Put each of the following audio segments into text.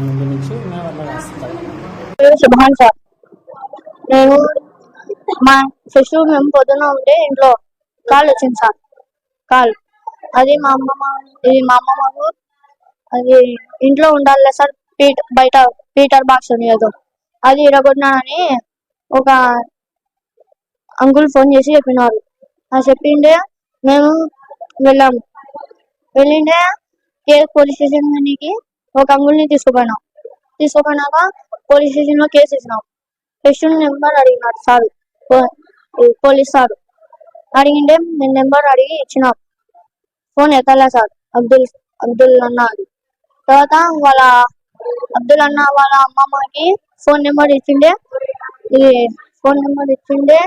ముందు నుంచి మేము అట్లా శుభాన్ సార్? నేను మా శిశువు మేము పొద్దున ఉంటే ఇంట్లో కాల్ వచ్చింది సార్. కాల్. అది మా అమ్మమ్మ ఇది మా అమ్మమ్మకు అది ఇంట్లో ఉండాలి సార్. పీట బయట పీటర్ బాక్స్ ఉంది ఏదో. అది ఇరగొట్టినానని ఒక అంకుల్ ఫోన్ చేసి చెప్పినారు. అది చెప్పిండే మేము వెళ్ళాము. వెళ్ళిండే కేసు పోలీస్ స్టేషన్ మనకి ఒక అంగుల్ని తీసుకుపోయినాం. తీసుకుపోయినాక పోలీస్ స్టేషన్లో కేసు ఇచ్చినాం క్వశ్చన్ నెంబర్ అడిగినాడు సార్. Police sir. అడిగిండే నేను నెంబర్ అడిగి ఇచ్చినాం. ఫోన్ ఎత్తలే సార్. అబ్దుల్ అబ్దుల్ అన్న అది తర్వాత వాళ్ళ అబ్దుల్ అన్న వాళ్ళ అమ్మమ్మకి ఫోన్ నెంబర్ ఇచ్చిండే. ఇది ఫోన్ నెంబర్ ఇచ్చిండే.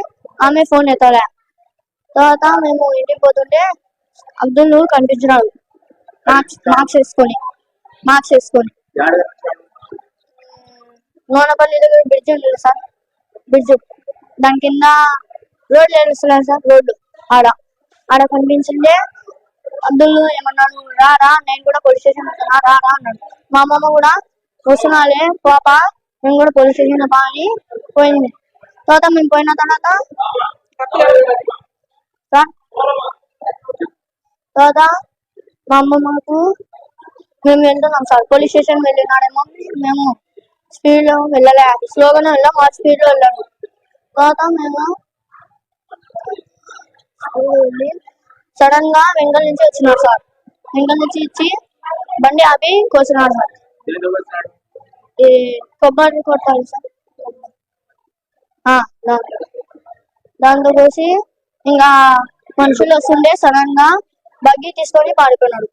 ఆమె ఫోన్ ఎత్తలే. తర్వాత మేము ఇంటికి పోతుంటే అబ్దుల్ కనిపించినాడు. మార్క్స్ మార్క్స్ వేసుకొని. మార్క్స్ వేసుకొని నూనెపల్లి దగ్గర బ్రిడ్జ్ ఉంది సార్. బ్రిడ్జ్. దాని కింద రోడ్ తెలుస్తున్నాయి సార్? రోడ్డు ఆడ. ఆడ కనిపించిందే అబ్దుల్ ఏమన్నాడు రా రా నేను కూడా పోలీస్ స్టేషన్ వస్తున్నా రా రా అన్నాడు. మా అమ్మమ్మ కూడా వస్తున్నాలే పాప నేను కూడా పోలీస్ స్టేషన్ పా అని పోయింది. తర్వాత మేము పోయిన తర్వాత తర్వాత మా అమ్మమ్మకు మేము వెళ్తున్నాం సార్ పోలీస్ స్టేషన్ వెళ్ళినాడేమో మేము స్పీడ్లో వెళ్ళలే. స్లోగానే వెళ్ళాం ఆ స్పీడ్లో వెళ్ళాము. తర్వాత మేము సడన్గా వెంగల్ నుంచి వచ్చినారు సార్. వెంగల్ నుంచి ఇచ్చి బండి ఆపి కోసినాడు సార్. ఈ కొబ్బరి కొట్టాలి సార్. దాంతో. కోసి ఇంకా మనుషులు వస్తుండే సడన్గా బగ్గి తీసుకొని పారిపోయినాడు